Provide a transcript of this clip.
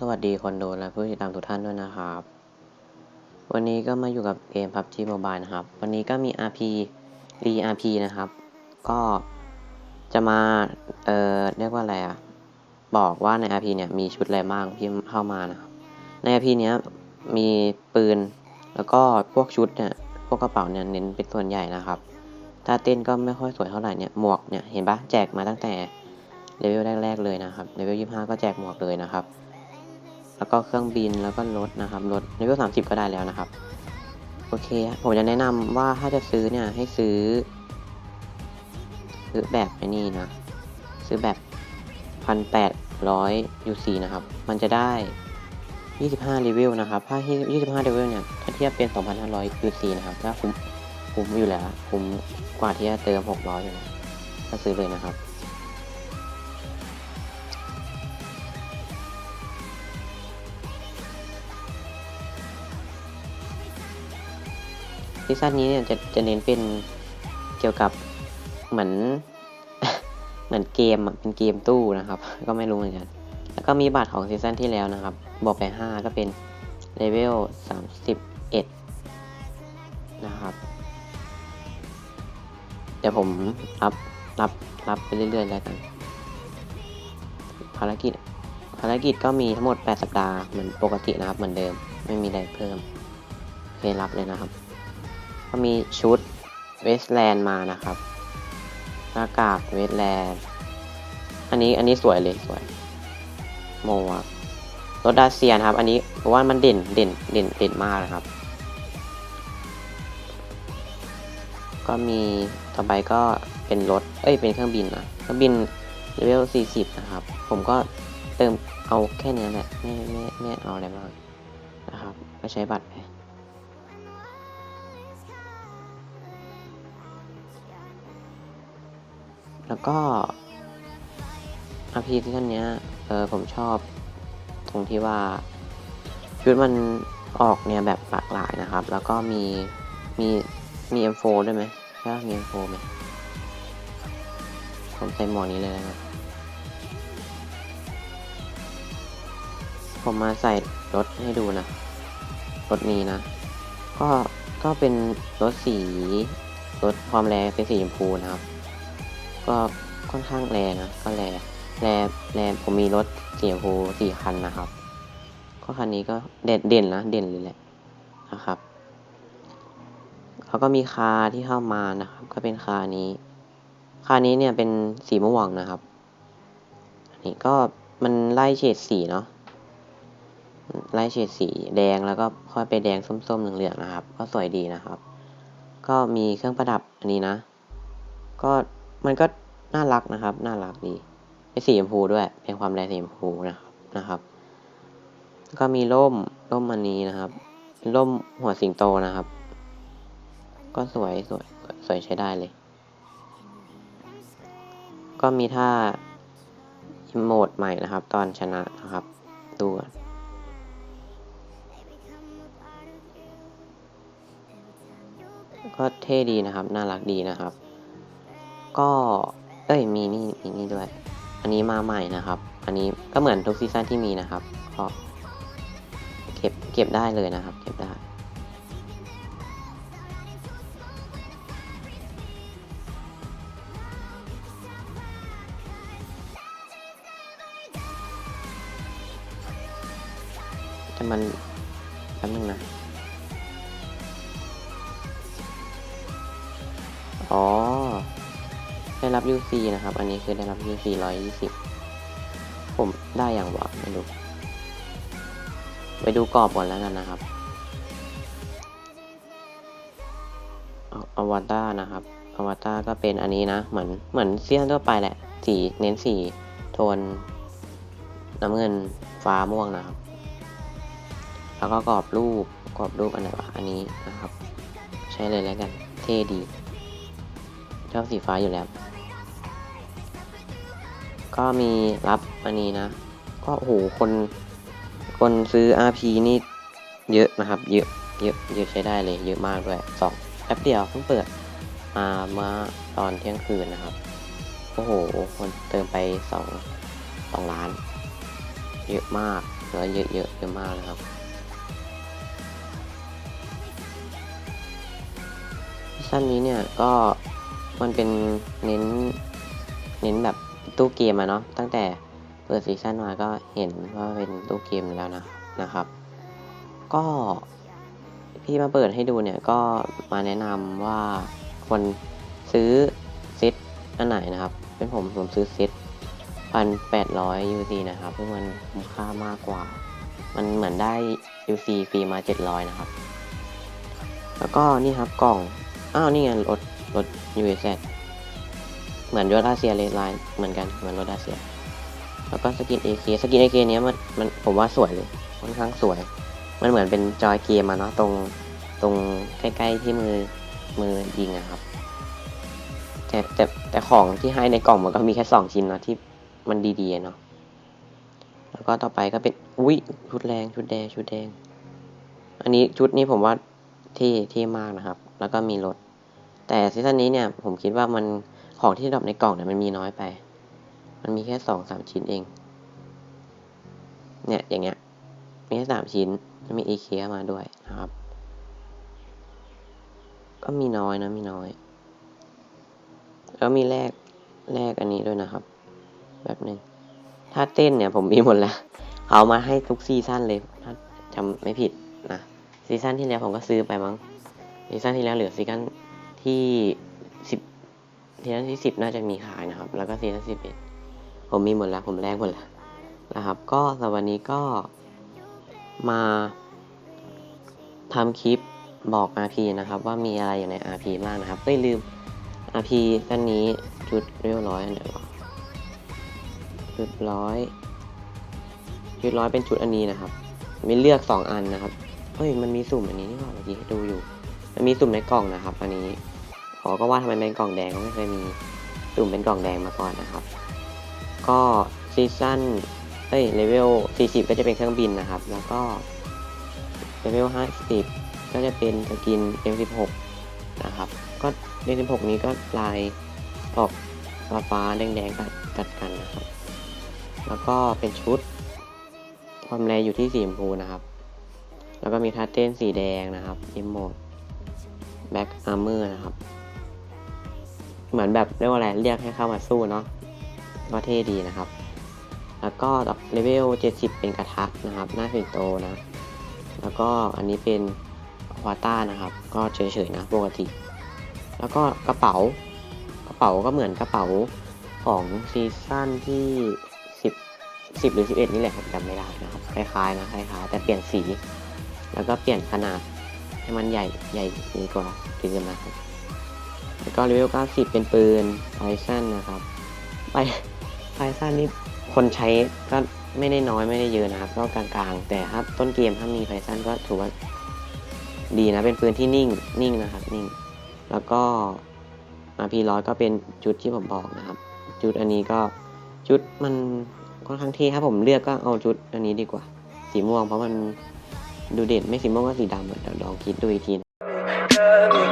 สวัสดีคนดูและผู้ติดตามทุกท่านด้วยนะครับ วันนี้ก็มาอยู่กับเกม PUBG Mobile นะครับ วันนี้ก็มี RP re RP นะครับ ก็จะมา เอ่อ เรียกว่าอะไรอะบอกว่าใน RP เนี่ยมีชุดอะไรบ้างที่เข้ามานะครับ ใน RP เนี้ยมีปืน แล้วก็พวกชุดเนี่ย พวกกระเป๋าเนี่ยเน้นเป็นส่วนใหญ่นะครับ ถ้าเต้นก็ไม่ค่อยสวยเท่าไหร่เนี่ย หมวกเนี่ยเห็นปะแจกมาตั้งแต่เลเวลแรกๆเลยนะครับ เลเวล 25 ก็แจกหมวกเลยนะครับ แล้วก็เครื่องบินแล้วก็รถนะครับรถเลเวล30ก็ได้แล้วนะครับ โอเค ผมจะแนะนำว่าถ้าจะซื้อเนี่ยให้ซื้อ ซื้อแบบไอ้นี่นะ ซื้อแบบพันแปดร้อยยูซีนะครับ มันจะได้ยี่สิบห้าเลเวนะครับ ถ้ายี่สิบห้าเลเวเนี่ยถ้าเทียบเป็นสองพันห้าร้อยยูซีนะครับก็คุ้มคุ้มอยู่แล้วคุ้มกว่าที่จะเติมหกร้อยอยู่แล้วก็ซื้อเลยนะครับ ซีซั่นนี้เนี่ยจะจะเน้นเป็นเกี่ยวกับเหมือนเหมือนเกมเป็นเกมตู้นะครับ ก็ไม่รู้เหมือนกัน แล้วก็มีบัตรของซีซั่นที่แล้วนะครับบอกไป 5 ก็เป็นเลเวล31 นะครับ เดี๋ยวผมรับรับรับไปเรื่อยๆแล้วกัน ภารกิจภารกิจก็มีทั้งหมด 8 สัปดาห์เหมือนปกตินะครับเหมือนเดิมไม่มีอะไรเพิ่มโอเครับเลยนะครับ ก็มีชุดเวสแลนด์มานะครับหน้ากากเวสแลนด์ อันนี้อันนี้สวยเลยสวย โมครับรถดาเซียนครับ อันนี้เพราะว่ามันเด่นเด่นเด่นเด่นมากนะครับ ก็มีต่อไปก็เป็นรถ เอ้ยเป็นเครื่องบินนะเครื่องบินเลเวล40 นะครับ ผมก็เติมเอาแค่นี้แหละไม่ไม่ไม่เอาอะไรมากนะครับ ก็ใช้บัตรไป แล้วก็อาพีที่ท่านเนี้ยเออผมชอบตรงที่ว่าชุดมันออกเนี่ยแบบหลากหลายนะครับ แล้วก็มีมีมี M4 ด้วยไหมใช่ปะมี M4 ไหมผมใส่หมวกนี้เลยนะผมมาใส่รถให้ดูนะ รถนี้นะ ก็ก็เป็นรถสี รถความแรงเป็นสีชมพูนะครับ ก็ค่อนข้างแรงนะก็แรงแรงแรงผมมีรถเสีชมพูสี่คันนะครับ ก็คันนี้ก็เด่นเด่นนะเด่นเลยแหละนะครับแล้วก็มีคาร์ที่เข้ามานะครับ ก็เป็นคานี้ คานี้เนี่ยเป็นสีม่วงนะครับอันนี้ก็มันไล่เฉดสีเนาะไล่เฉดสีแดงแล้วก็ค่อยไปแดงส้มๆเหลืองๆนะครับ ก็สวยดีนะครับ ก็มีเครื่องประดับอันนี้นะ ก็ มันก็น่ารักนะครับ น่ารักดีเป็นสีชมพูด้วยเป็นความแรงสีชมพูนะครับนะครับ ก็มีร่มร่มอันนี้นะครับร่มหัวสิงโตนะครับ ก็สวยสวยสวยใช้ได้เลย ก็มีท่าอิโมดใหม่นะครับ ตอนชนะนะครับดูก็เท่ดีนะครับ น่ารักดีนะครับ ก็ เอ้ย มีนี่ มีนี่ด้วย อันนี้มาใหม่นะครับ อันนี้ก็เหมือนทุกซีซั่นที่มีนะครับ ก็เก็บ เก็บได้เลยนะครับ เก็บได้แต่มันแป๊บนึงนะ อ๋อ รับ UC นะครับ อันนี้คือได้รับ UC 120 ผมได้อย่างวะไม่รู้ไปดูกรอบก่อนแล้วกันนะครับอวตารนะครับอวตารก็เป็นอันนี้นะ เหมือนเหมือนเสี้ยนทั่วไปแหละ สีเน้นสีโทนน้ำเงินฟ้าม่วงนะครับ แล้วก็กรอบรูปกรอบรูปอันไหนวะอันนี้นะครับ ใช้เลยแล้วกัน เท่ดี ชอบสีฟ้าอยู่แล้ว ก็มีรับอันนี้นะ ก็โหคน คนซื้อ RP นี่เยอะนะครับ เยอะ เยอะ เยอะใช้ได้เลย เยอะมากด้วยสองแป๊บเดียวเพิ่งเปิดมาเมื่อตอนเที่ยงคืนนะครับ โอ้โห คนเติมไปสองสองล้าน เยอะมากแล้วเยอะๆเยอะมากเลยครับซีซั่นนี้เนี่ยก็มันเป็นเน้น เน้นแบบ ตู้เกมอะเนาะตั้งแต่เปิดซีซั่นมาก็เห็นว่าเป็นตู้เกมแล้วนะนะครับ ก็พี่มาเปิดให้ดูเนี่ยก็มาแนะนำว่าควรซื้อเซตอันไหนนะครับ เป็นผมผมซื้อเซตพันแปดร้อยยูซีนะครับซึ่งมันคุ้มค่ามากกว่า มันเหมือนได้ UC ฟรีมาเจ็ดร้อยนะครับ แล้วก็นี่ครับกล่อง อ้าว นี่ไงรถรถ UZ เหมือนรถอาเซียเลไลน์เหมือนกันเหมือนรถอาเซีย แล้วก็สกิน AK สกิน AK เนี้ยมันมันผมว่าสวยเลยค่อนข้างสวย มันเหมือนเป็นจอยเกมอะเนาะตรงตรงใกล้ๆที่มือมือยิงอะครับแต่แต่แต่ของที่ให้ในกล่องมันก็มีแค่สองชิ้นเนาะที่มันดีๆเนาะแล้วก็ต่อไปก็เป็นอุ้ยชุดแรงชุดแดงชุดแดง อันนี้ชุดนี้ผมว่าเท่เท่มากนะครับ แล้วก็มีรถ แต่ซีซั่นนี้เนี่ยผมคิดว่ามัน ของที่ดรอปในกล่องเนี่ยมันมีน้อยไป มันมีแค่สองสามชิ้นเอง เนี่ยอย่างเงี้ย มีแค่สามชิ้นจะมีเอเคมาด้วยนะครับ ก็มีน้อยนะมีน้อย แล้วมีแลกแลกอันนี้ด้วยนะครับ แบบหนึ่งถ้าเต้นเนี่ยผมมีหมดแล้ว เอามาให้ทุกซีซั่นเลยถ้าจำไม่ผิดนะซีซั่นที่แล้วผมก็ซื้อไปมั้งซีซั่นที่แล้วเหลือซีซั่นที่ ซีซั่นที่สิบน่าจะมีขายนะครับ แล้วก็ซีซั่นสิบเอ็ดผมมีหมดแล้วผมแลกหมดแล้วนะครับ ก็สำหรับวันนี้ก็มาทำคลิปบอก RP นะครับ ว่ามีอะไรอยู่ใน RP บ้างนะครับไม่ลืม RP ท่านนี้จุดเรียวร้อยอันเดียวะจุดร้อยจุดร้อยเป็นชุดอันนี้นะครับ มีเลือกสองอันนะครับเฮ้ยมันมีสุ่มอันนี้นี่หว่าเมื่อกี้ดูอยู่ มันมีสุ่มในกล่องนะครับ อันนี้ ขอก็ว่าทำไมเป็นกล่องแดงก็ไม่เคยมีสุ่มเป็นกล่องแดงมาก่อนนะครับ ก็ซีซั่นเอ้ยเลเวล 40 ก็จะเป็นเครื่องบินนะครับ แล้วก็เลเวล 50 ก็จะเป็นสกิน M16 นะครับ ก็ M16 นี้ก็ลายออกฟ้าฟ้าแดงๆกัดกัดกันนะครับ แล้วก็เป็นชุดความแรงอยู่ที่สีชมพูนะครับ แล้วก็มีทัตเต้นสีแดงนะครับอิมโมดแบ็กอาร์เมอร์นะครับ เหมือนแบบเรียกว่าอะไรเรียกให้เข้ามาสู้เนาะก็เท่ดีนะครับ แล้วก็เลเวล 70 เป็นกระทะนะครับ หน้าสิงโตนะ แล้วก็อันนี้เป็นควาต้านะครับ ก็เฉยๆนะปกติ แล้วก็กระเป๋ากระเป๋าก็เหมือนกระเป๋าของซีซั่นที่ 10 10 หรือ 11 นี่แหละผมจำไม่ได้นะครับ คล้ายๆนะคล้ายๆแต่เปลี่ยนสี แล้วก็เปลี่ยนขนาดให้มันใหญ่ใหญ่กว่าถึงกันนะครับ แล้วก็เลเวล90 เป็นปืนไพซันนะครับไปไพซันนี่คนใช้ก็ไม่ได้น้อยไม่ได้เยอะนะครับ ก็กลางๆ แต่ถ้าต้นเกมถ้ามีไพซันก็ถือว่าดีนะ เป็นปืนที่นิ่งนิ่งนะครับ นิ่ง แล้วก็ RP ร้อยก็เป็นจุดที่ผมบอกนะครับ จุดอันนี้ก็จุดมันค่อนข้างเท่ถ้าผมเลือกก็เอาจุดอันนี้ดีกว่า สีม่วงเพราะมันดูเด่นไม่สีม่วงก็สีดำเดี๋ยวลองคิดดูอีกทีนะ